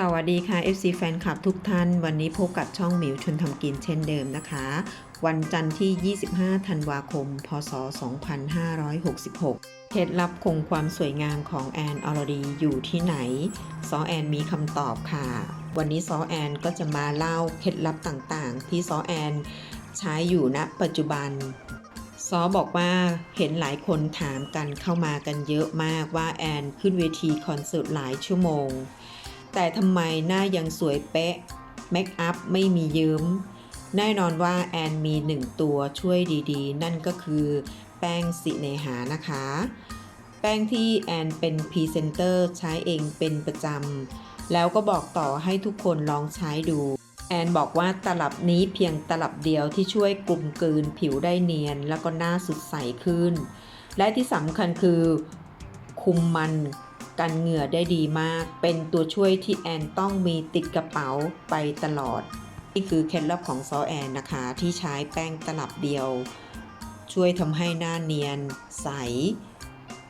สวัสดีค่ะ FC แฟนคลับทุกท่าน วันนี้พบกับช่องหมิวชนทำกินเช่นเดิมนะคะ วันจันทร์ที่ 25 ธันวาคม พศ 2566 เคล็ดลับคงความสวยงามของแอนอรดีอยู่ที่ไหน ซอแอนมีคำตอบค่ะ วันนี้ซอแอนก็จะมาเล่าเคล็ดลับต่างๆ ที่ซอแอนใช้อยู่ณปัจจุบันซอบอกว่าเห็นหลายคนถามกันเข้ามากันเยอะมากว่าแอนขึ้นเวทีคอนเสิร์ตหลายชั่วโมง แต่ทำไมหน้ายังสวยเป๊ะเมคอัพไม่มียืมแน่นอนว่าแอนมีหนึ่งตัวช่วยดีๆ นั่นก็คือแป้งสิเนหานะคะ แป้งที่แอนเป็นพรีเซนเตอร์ใช้เองเป็นประจำแล้วก็บอกต่อให้ทุกคนลองใช้ดู แอนบอกว่าตลับนี้เพียงตลับเดียวที่ช่วยกลุ่มกลืนผิวได้เนียน แล้วก็หน้าสุดใสขึ้น และที่สำคัญคือคุมมัน กันเหงื่อได้ดีมาก เป็นตัวช่วยที่แอนต้องมีติดกระเป๋าไปตลอด นี่คือเคล็ดลับของซอแอนนะคะ ที่ใช้แป้งตลับเดียว ช่วยทำให้หน้าเนียน ใส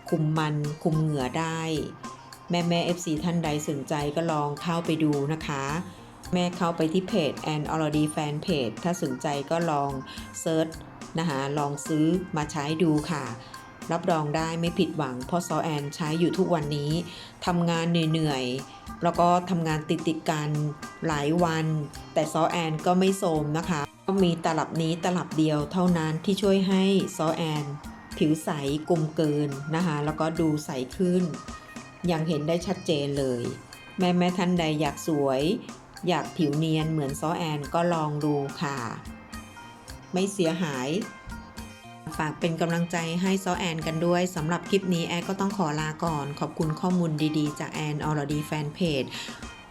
คุมมัน คุมเหงื่อได้ แม่แม่ FC ท่านใดสนใจก็ลองเข้าไปดูนะคะ แม่เข้าไปที่เพจแอนอ r ดีแฟนเพจถ้าสนใจก็ลองเซิร์ชนะคะลองซื้อมาใช้ดูค่ะ รับรองได้ไม่ผิดหวังเพราะซอแอนใช้อยู่ทุกวันนี้ทำงานเหนื่อยๆ แล้วก็ทำงานติดติดกันหลายวัน แต่ซอแอนก็ไม่โทรมนะคะก็มีตลับนี้ตลับเดียวเท่านั้นที่ช่วยให้ซอแอน ผิวใสกลมเกินนะคะแล้วก็ดูใสขึ้นยังเห็นได้ชัดเจนเลย แม่แม่ท่านใดอยากสวย อยากผิวเนียนเหมือนซอแอนก็ลองดูค่ะ ไม่เสียหาย ฝากเป็นกำลังใจให้ซอแอนกันด้วยสำหรับคลิปนี้แอนก็ต้องขอลาก่อน ขอบคุณข้อมูลดีๆ จากแอนออรดีแฟนเพจ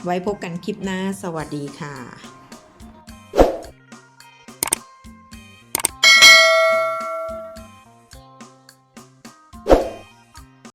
ไว้พบกันคลิปหน้า สวัสดีค่ะ